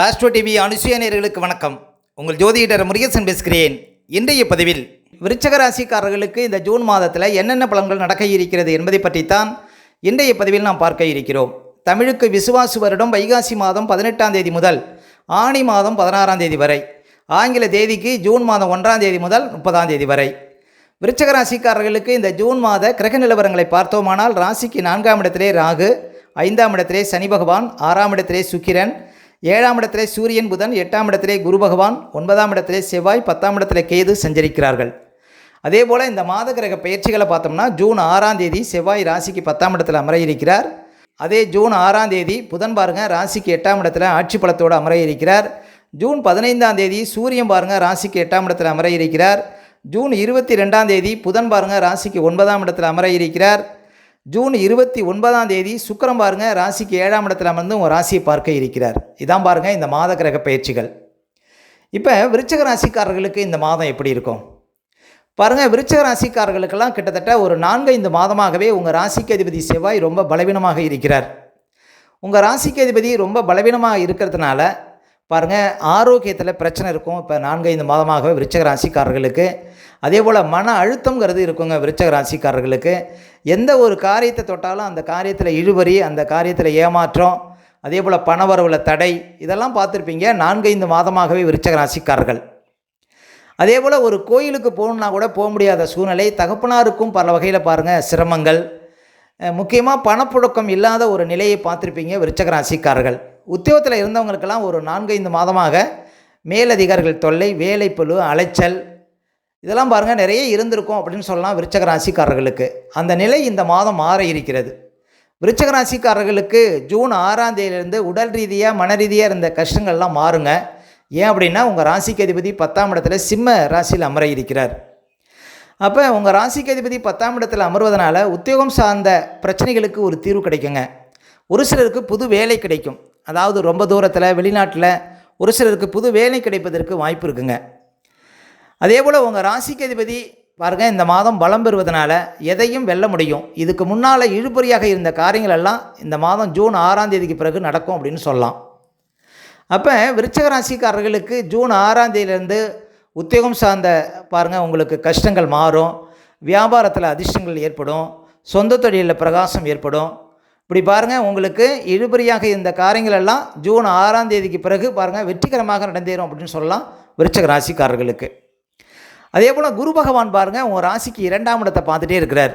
Astro TV Anusuya நேர்களுக்கு வணக்கம். உங்கள் ஜோதிடர் முருகேசன் பேசுகிறேன். இன்றைய பதிவில் விருச்சக ராசிக்காரர்களுக்கு இந்த ஜூன் மாதத்தில் என்னென்ன பலன்கள் நடக்க இருக்கிறது என்பதை பற்றித்தான் இன்றைய பதிவில் நாம் பார்க்க இருக்கிறோம். தமிழுக்கு விசுவாசு வருடம் வைகாசி மாதம் பதினெட்டாம் தேதி முதல் ஆணி மாதம் பதினாறாம் தேதி வரை ஆங்கில தேதிக்கு ஜூன் மாதம் ஒன்றாம் தேதி முதல் முப்பதாம் தேதி வரை. விருச்சக ராசிக்காரர்களுக்கு இந்த ஜூன் மாத கிரக நிலவரங்களை பார்த்தோமானால் ராசிக்கு நான்காம் இடத்திலே ராகு ஐந்தாம் இடத்திலே சனி பகவான் ஆறாம் இடத்திலே சுக்கிரன் ஏழாம் இடத்திலே சூரியன் புதன் எட்டாம் இடத்திலே குரு பகவான் ஒன்பதாம் இடத்திலே செவ்வாய் பத்தாம் இடத்திலே கேது சஞ்சரிக்கிறார்கள். அதே போல் இந்த மாத கிரக பயிற்சிகளை பார்த்தோம்னா ஜூன் ஆறாம் தேதி செவ்வாய் ராசிக்கு பத்தாம் இடத்தில் அமர இருக்கிறார் அதே ஜூன் ஆறாம் தேதி புதன் பாருங்க ராசிக்கு எட்டாம் இடத்துல ஆட்சி பலத்தோடு அமர இருக்கிறார் ஜூன் பதினைந்தாம் தேதி சூரியன் பாருங்க ராசிக்கு எட்டாம் இடத்தில் அமர இருக்கிறார் ஜூன் இருபத்தி ரெண்டாம் தேதி புதன் பாருங்கள் ராசிக்கு ஒன்பதாம் இடத்தில் அமர இருக்கிறார் ஜூன் இருபத்தி ஒன்பதாம் தேதி சுக்கரம் பாருங்க ராசிக்கு ஏழாம் இடத்துல அமர்ந்து உங்கள் ராசியை பார்க்க இருக்கிறார். இதான் பாருங்கள் இந்த மாத கிரக பயிற்சிகள். இப்போ விருச்சக ராசிக்காரர்களுக்கு இந்த மாதம் எப்படி இருக்கும்? பாருங்கள் விருச்சக ராசிக்காரர்களுக்கெல்லாம் கிட்டத்தட்ட ஒரு நான்கு ஐந்து மாதமாகவே உங்கள் ராசிக்கு அதிபதி செவ்வாய் ரொம்ப பலவீனமாக இருக்கிறார். உங்கள் ராசிக்கு அதிபதி ரொம்ப பலவீனமாக இருக்கிறதுனால பாருங்கள் ஆரோக்கியத்தில் பிரச்சனை இருக்கும். இப்போ நான்கைந்து மாதமாகவே விருச்சக ராசிக்காரர்களுக்கு. அதே போல் மன அழுத்தங்கிறது இருக்குங்க விருச்சக ராசிக்காரர்களுக்கு. எந்த ஒரு காரியத்தை தொட்டாலும் அந்த காரியத்தில் இழுபறி அந்த காரியத்தில் ஏமாற்றம் அதே போல் பணவரவில் தடை இதெல்லாம் பார்த்துருப்பீங்க. நான்கைந்து மாதமாகவே விருச்சக ராசிக்காரர்கள். அதே போல் ஒரு கோயிலுக்கு போகணுன்னா கூட போக முடியாத சூழ்நிலை. தகப்பனாருக்கும் பல வகையில் பாருங்கள் சிரமங்கள். முக்கியமாக பணப்புழக்கம் இல்லாத ஒரு நிலையை பார்த்துருப்பீங்க விருச்சக ராசிக்காரர்கள். உத்தியோகத்தில் இருந்தவங்களுக்கெல்லாம் ஒரு நான்கைந்து மாதமாக மேலதிகாரிகள் தொல்லை வேலைப்பழு அலைச்சல் இதெல்லாம் பாருங்கள் நிறைய இருந்திருக்கும் அப்படின்னு சொல்லலாம் விருச்சக ராசிக்காரர்களுக்கு. அந்த நிலை இந்த மாதம் மாற இருக்கிறது. விருச்சக ராசிக்காரர்களுக்கு ஜூன் ஆறாம் தேதியிலிருந்து உடல் ரீதியாக மன ரீதியாக இருந்த கஷ்டங்கள்லாம் மாறுங்க. ஏன் அப்படின்னா உங்கள் ராசிக்கு அதிபதி பத்தாம் இடத்துல சிம்ம ராசியில் அமர இருக்கிறார். அப்போ உங்கள் ராசிக்கு அதிபதி பத்தாம் இடத்துல அமர்வதனால உத்தியோகம் சார்ந்த பிரச்சனைகளுக்கு ஒரு தீர்வு கிடைக்குங்க. ஒரு சிலருக்கு புது வேலை கிடைக்கும். அதாவது ரொம்ப தூரத்தில் வெளிநாட்டில் ஒரு சிலருக்கு புது வேலை கிடைப்பதற்கு வாய்ப்பு இருக்குங்க. அதே போல் உங்கள் ராசிக்கு அதிபதி பாருங்கள் இந்த மாதம் பலம் பெறுவதனால எதையும் வெல்ல முடியும். இதுக்கு முன்னால் இழுபறியாக இருந்த காரியங்கள் எல்லாம் இந்த மாதம் ஜூன் ஆறாம் தேதிக்கு பிறகு நடக்கும் அப்படின்னு சொல்லலாம். அப்போ விருச்சக ராசிக்காரர்களுக்கு ஜூன் ஆறாம் தேதியிலேருந்து உத்தியோகம் சார்ந்த பாருங்கள் உங்களுக்கு கஷ்டங்கள் மாறும். வியாபாரத்தில் அதிர்ஷ்டங்கள் ஏற்படும். சொந்த தொழிலில் பிரகாசம் ஏற்படும். இப்படி பாருங்கள் உங்களுக்கு இழுபறியாக இருந்த காரியங்கள் எல்லாம் ஜூன் ஆறாம் தேதிக்கு பிறகு பாருங்கள் வெற்றிகரமாக நடந்தேறும் அப்படின்னு சொல்லலாம் விருச்சக ராசிக்காரர்களுக்கு. அதே போல் குரு பகவான் பாருங்கள் உங்கள் ராசிக்கு இரண்டாம் இடத்தை பார்த்துட்டே இருக்கிறார்.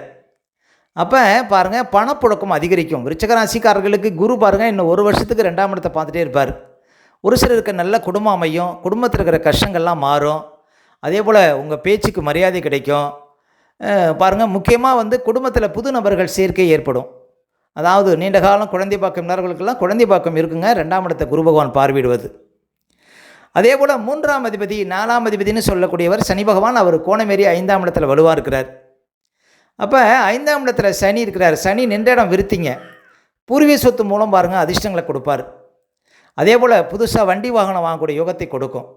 அப்போ பாருங்கள் பணப்புழக்கம் அதிகரிக்கும். விருச்சக ராசிக்காரர்களுக்கு குரு பாருங்கள் இன்னும் ஒரு வருஷத்துக்கு ரெண்டாம் இடத்தை பார்த்துட்டே இருப்பார். ஒரு சிலருக்கு நல்ல குடும்பம் அமையும் குடும்பத்தில் இருக்கிற கஷ்டங்கள்லாம் மாறும். அதே போல் உங்கள் பேச்சுக்கு மரியாதை கிடைக்கும். பாருங்கள் முக்கியமாக வந்து குடும்பத்தில் புது நபர்கள் சேர்க்கை ஏற்படும். அதாவது நீண்ட காலம் குழந்தை பாக்கம் நேர்களுக்கெல்லாம் குழந்தை பாக்கம் இருக்குங்க. ரெண்டாம் இடத்தை குரு பகவான் பார்வையிடுவது. அதே போல் மூன்றாம் அதிபதி நாலாம் அதிபதினு சொல்லக்கூடியவர் சனி பகவான் அவர் கோணமேறி ஐந்தாம் இடத்துல வலுவாக இருக்கிறார். அப்போ ஐந்தாம் இடத்துல சனி இருக்கிறார். சனி நின்ற இடம் விருத்திங்க. பூர்வீக சொத்து மூலம் பாருங்கள் அதிர்ஷ்டங்களை கொடுப்பார். அதே போல் புதுசாக வண்டி வாகனம் வாங்கக்கூடிய யோகத்தை கொடுக்கும்.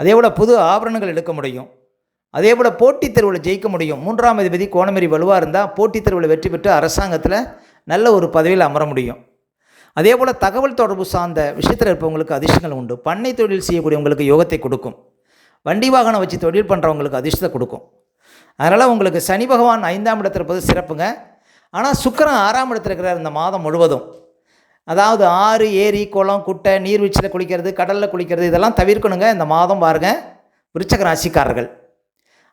அதே போல் புது ஆபரணங்கள் எடுக்க முடியும். அதே போல் போட்டித் தேர்வில் ஜெயிக்க முடியும். மூன்றாம் அதிபதி கோணமேறி வலுவாக இருந்தால் போட்டித் தேர்வில் வெற்றி பெற்று அரசாங்கத்தில் நல்ல ஒரு பதவியில் அமர முடியும். அதே போல் தகவல் தொடர்பு சார்ந்த விஷயத்தில் இருப்பவங்களுக்கு அதிர்ஷ்டங்கள் உண்டு. பண்ணை தொழில் செய்யக்கூடியவங்களுக்கு யோகத்தை கொடுக்கும். வண்டி வாகனம் வச்சு தொழில் பண்ணுறவங்களுக்கு அதிர்ஷ்டத்தை கொடுக்கும். அதனால் உங்களுக்கு சனி பகவான் ஐந்தாம் இடத்துல இருப்பது சிறப்புங்க. ஆனால் சுக்கரன் ஆறாம் இடத்துல இருக்கிறார் இந்த மாதம் முழுவதும். அதாவது ஆறு ஏரி குளம் குட்டை நீர்வீழ்ச்சியில் குளிக்கிறது கடலில் குளிக்கிறது இதெல்லாம் தவிர்க்கணுங்க. இந்த மாதம் பாருங்கள் விருச்சக ராசிக்காரர்கள்.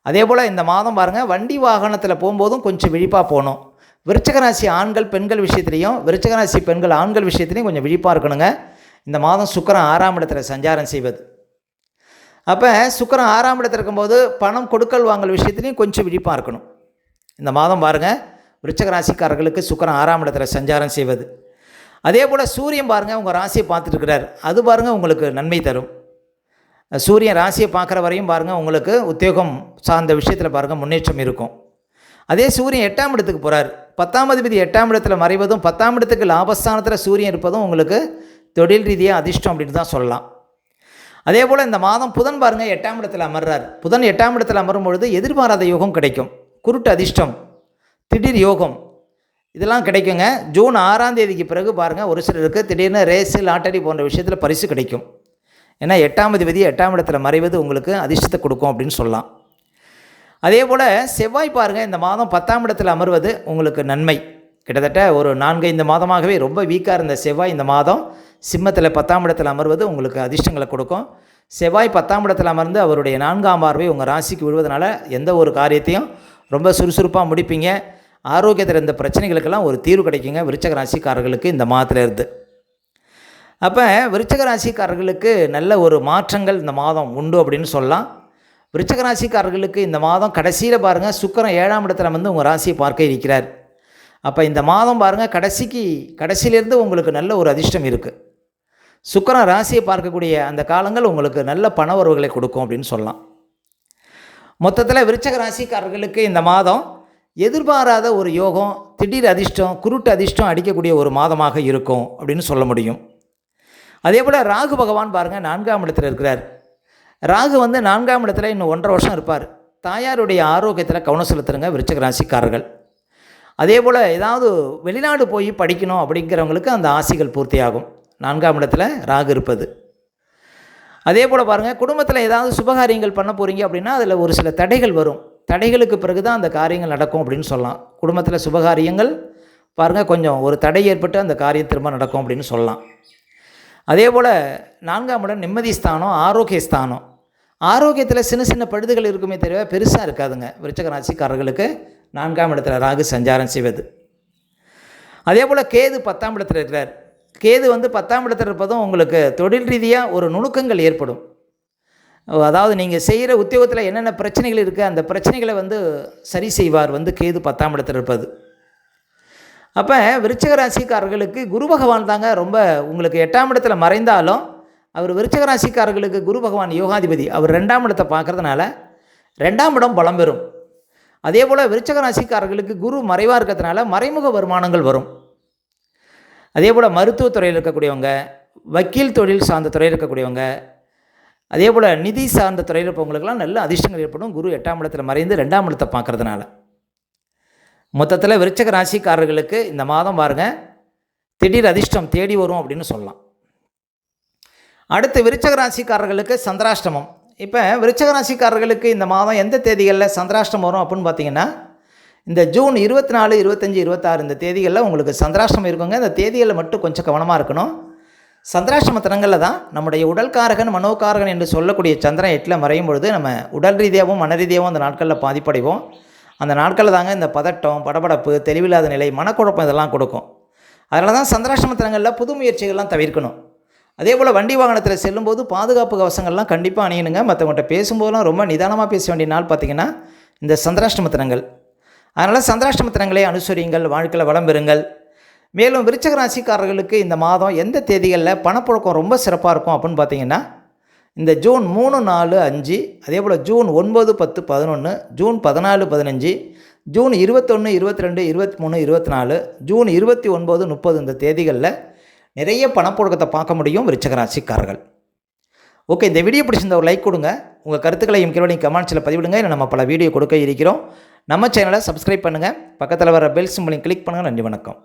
அதே போல் இந்த மாதம் பாருங்கள் வண்டி வாகனத்தில் போகும்போதும் கொஞ்சம் விழிப்பாக போகணும். விருச்சகராசி ஆண்கள் பெண்கள் விஷயத்துலையும் விருச்சகராசி பெண்கள் ஆண்கள் விஷயத்துலையும் கொஞ்சம் விழிப்பாக இருக்கணுங்க. இந்த மாதம் சுக்கரம் ஆறாம் இடத்துல சஞ்சாரம் செய்வது. அப்போ சுக்கரம் ஆறாம் இடத்துல இருக்கும்போது பணம் கொடுக்கல் வாங்கல் விஷயத்துலையும் கொஞ்சம் விழிப்பாக இருக்கணும். இந்த மாதம் பாருங்கள் விருச்சக ராசிக்காரர்களுக்கு ஆறாம் இடத்துல சஞ்சாரம் செய்வது. அதே போல் சூரியன் பாருங்கள் உங்கள் ராசியை பார்த்துட்டு இருக்கிறார். அது பாருங்கள் உங்களுக்கு நன்மை தரும். சூரியன் ராசியை பார்க்குற வரையும் பாருங்கள் உங்களுக்கு உத்தியோகம் சார்ந்த விஷயத்தில் பாருங்கள் முன்னேற்றம் இருக்கும். அதே சூரியன் எட்டாம் இடத்துக்கு போகிறார் பத்தாம் அதிபதி எட்டாம் இடத்துல மறைவதும் பத்தாம் இடத்துக்கு லாபஸ்தானத்தில் சூரியன் இருப்பதும் உங்களுக்கு தொழில் ரீதியாக அதிர்ஷ்டம் அப்படின்னு தான் சொல்லலாம். அதே போல் இந்த மாதம் புதன் பாருங்கள் எட்டாம் இடத்துல அமர்றார். புதன் எட்டாம் இடத்துல அமரும் பொழுது எதிர்பாராத யோகம் கிடைக்கும். குருட்டு அதிர்ஷ்டம் திடீர் யோகம் இதெல்லாம் கிடைக்குங்க. ஜூன் ஆறாம் தேதிக்கு பிறகு பாருங்கள் ஒரு சிலருக்கு திடீர்னு ரேஸு லாட்டரி போன்ற விஷயத்தில் பரிசு கிடைக்கும். ஏன்னா எட்டாம் அதிபதி எட்டாம் இடத்துல மறைவது உங்களுக்கு அதிர்ஷ்டத்தை கொடுக்கும் அப்படின்னு சொல்லலாம். அதே போல் செவ்வாய் பாருங்கள் இந்த மாதம் பத்தாம் இடத்தில் அமர்வது உங்களுக்கு நன்மை. கிட்டத்தட்ட ஒரு நான்கைந்து இந்த மாதமாகவே ரொம்ப வீக்காக இருந்த செவ்வாய் இந்த மாதம் சிம்மத்தில் பத்தாம் இடத்தில் அமர்வது உங்களுக்கு அதிர்ஷ்டங்களை கொடுக்கும். செவ்வாய் பத்தாம் இடத்தில் அமர்ந்து அவருடைய நான்காம் பார்வை உங்கள் ராசிக்கு விழுவதனால எந்த ஒரு காரியத்தையும் ரொம்ப சுறுசுறுப்பாக முடிப்பீங்க. ஆரோக்கியத்தில் இருந்த பிரச்சனைகளுக்கெல்லாம் ஒரு தீர்வு கிடைக்குங்க விருச்சக ராசிக்காரர்களுக்கு இந்த மாதத்தில் இருந்து. அப்போ விருச்சக ராசிக்காரர்களுக்கு நல்ல ஒரு மாற்றங்கள் இந்த மாதம் உண்டு அப்படின்னு சொல்லலாம். விருச்சக ராசிக்காரர்களுக்கு இந்த மாதம் கடைசியில் பாருங்கள் சுக்கரன் ஏழாம் இடத்துல வந்து உங்கள் ராசியை பார்க்க இருக்கிறார். அப்போ இந்த மாதம் பாருங்கள் கடைசிக்கு கடைசியிலேருந்து உங்களுக்கு நல்ல ஒரு அதிர்ஷ்டம் இருக்குது சுக்கரன் ராசியை பார்க்கக்கூடிய அந்த காலங்கள் உங்களுக்கு நல்ல பண உறவுகளை கொடுக்கும் அப்படின்னு சொல்லலாம். மொத்தத்தில் விருச்சக ராசிக்காரர்களுக்கு இந்த மாதம் எதிர்பாராத ஒரு யோகம் திடீர் அதிர்ஷ்டம் குருட்டு அதிர்ஷ்டம் அடிக்கக்கூடிய ஒரு மாதமாக இருக்கும் அப்படின்னு சொல்ல முடியும். அதே போல் ராகு பகவான் பாருங்கள் நான்காம் இடத்தில் இருக்கிறார். ராகு வந்து நான்காம் இடத்துல இன்னும் ஒன்றரை வருஷம் இருப்பார். தாயாருடைய ஆரோக்கியத்தில் கவனம் செலுத்துறங்க விருச்சக ராசிக்காரர்கள். அதே போல் ஏதாவது வெளிநாடு போய் படிக்கணும் அப்படிங்கிறவங்களுக்கு அந்த ஆசைகள் பூர்த்தியாகும். நான்காம் இடத்துல ராகு இருப்பது. அதே போல் பாருங்கள் குடும்பத்தில் ஏதாவது சுபகாரியங்கள் பண்ண போகிறீங்க அப்படின்னா அதில் ஒரு சில தடைகள் வரும். தடைகளுக்கு பிறகு தான் அந்த காரியங்கள் நடக்கும் அப்படின்னு சொல்லலாம். குடும்பத்தில் சுபகாரியங்கள் பாருங்கள் கொஞ்சம் ஒரு தடை ஏற்பட்டு அந்த காரியம் திரும்ப நடக்கும் அப்படின்னு சொல்லலாம். அதே போல் நான்காம் இடம் நிம்மதி ஸ்தானம் ஆரோக்கிய ஸ்தானம். ஆரோக்கியத்தில் சின்ன சின்ன பழுதுகள் இருக்குமே தவிர பெருசாக இருக்காதுங்க. விருச்சக ராசிக்காரர்களுக்கு நான்காம் இடத்துல ராகு சஞ்சாரம் செய்வது. அதே போல் கேது பத்தாம் இடத்துல இருக்கிறார். கேது வந்து பத்தாம் இடத்துல இருப்பதும் உங்களுக்கு தொழில் ரீதியாக ஒரு நுணுக்கங்கள் ஏற்படும். அதாவது நீங்கள் செய்கிற உத்தியோகத்தில் என்னென்ன பிரச்சனைகள் இருக்குது அந்த பிரச்சனைகளை வந்து சரி செய்வார் வந்து கேது பத்தாம் இடத்துல இருப்பது. அப்போ விருச்சக ராசிக்காரர்களுக்கு குரு பகவான் தாங்க ரொம்ப உங்களுக்கு எட்டாம் இடத்துல மறைந்தாலும் அவர் விருச்சக ராசிக்காரர்களுக்கு குரு பகவான் யோகாதிபதி. அவர் ரெண்டாம் இடத்தை பார்க்கறதுனால ரெண்டாம் இடம் பலம் பெறும். அதே போல் விருச்சக ராசிக்காரர்களுக்கு குரு மறைவாக இருக்கிறதுனால மறைமுக வருமானங்கள் வரும். அதே போல் மருத்துவத்துறையில் இருக்கக்கூடியவங்க வக்கீல் தொழில் சார்ந்த துறையில் இருக்கக்கூடியவங்க அதே போல் நிதி சார்ந்த துறையில் இருப்பவங்களுக்கெல்லாம் நல்ல அதிர்ஷ்டங்கள் ஏற்படும். குரு எட்டாம் இடத்துல மறைந்து ரெண்டாம் இடத்தை பார்க்கறதுனால. மொத்தத்தில் விருச்சக ராசிக்காரர்களுக்கு இந்த மாதம் பாருங்கள் திடீர் அதிர்ஷ்டம் தேடி வரும் அப்படின்னு சொல்லலாம். அடுத்து விருச்சக ராசிக்காரர்களுக்கு சந்திராஷ்டமம். இப்போ விருச்சக ராசிக்காரர்களுக்கு இந்த மாதம் எந்த தேதிகளில் சந்திராஷ்டம் வரும் அப்படின்னு பார்த்தீங்கன்னா இந்த ஜூன் இருபத்தி நாலு இருபத்தஞ்சி இருபத்தாறு இந்த தேதிகளில் உங்களுக்கு சந்திராஷ்டமம் இருக்குங்க. இந்த தேதிகளில் மட்டும் கொஞ்சம் கவனமாக இருக்கணும். சந்திராஷ்டம தினங்களில் தான் நம்முடைய உடல்காரகன் மனோகாரகன் என்று சொல்லக்கூடிய சந்திரன் எட்டில் மறையும் பொழுது நம்ம உடல் ரீதியாகவும் மன ரீதியாகவும் அந்த நாட்களில் பாதிப்படைவோம். அந்த நாட்களில் தாங்க இந்த பதட்டம் படபடப்பு தெளிவில்லாத நிலை மனக்குழப்பம் இதெல்லாம் கொடுக்கும். அதனால தான் சந்திராஷ்டமத்தனங்களில் புது முயற்சிகள்லாம் தவிர்க்கணும். அதே போல் வண்டி வாகனத்தில் செல்லும்போது பாதுகாப்பு கவசங்கள்லாம் கண்டிப்பாக அணியணுங்க. மற்றவங்கள்ட்ட பேசும்போதெல்லாம் ரொம்ப நிதானமாக பேச வேண்டிய நாள் பார்த்திங்கன்னா இந்த சந்திராஷ்டமத்தனங்கள் அதனால் சந்திராஷ்டமத்தனங்களை அனுசரியுங்கள் வாழ்க்கையில் வளம் பெறுங்கள். மேலும் விருச்சக ராசிக்காரர்களுக்கு இந்த மாதம் எந்த தேதிகளில் பணப்புழக்கம் ரொம்ப சிறப்பாக இருக்கும் அப்படின்னு பார்த்தீங்கன்னா இந்த ஜூன் மூணு நாலு அஞ்சு அதே போல் ஜூன் ஒன்பது பத்து பதினொன்று ஜூன் பதினாலு பதினஞ்சு ஜூன் இருபத்தொன்று இருபத்தி ரெண்டு இருபத்தி மூணு இருபத்தி நாலு ஜூன் இருபத்தி ஒன்பது முப்பது இந்த தேதிகளில் நிறைய பணப்புழக்கத்தை பார்க்க முடியும் விருச்சகராசிக்காரர்கள். ஓகே இந்த வீடியோ பிடிச்சிருந்த ஒரு லைக் கொடுங்க. உங்கள் கருத்துக்களையும் கீழே கமெண்ட்ஸில் பதிவிடுங்க. இல்லை நம்ம பல வீடியோ கொடுக்க இருக்கிறோம். நம்ம சேனலை சப்ஸ்கிரைப் பண்ணுங்கள் பக்கத்தில் வர பெல் சிம்பிளையும் கிளிக் பண்ணுங்கள் நன்றி வணக்கம்.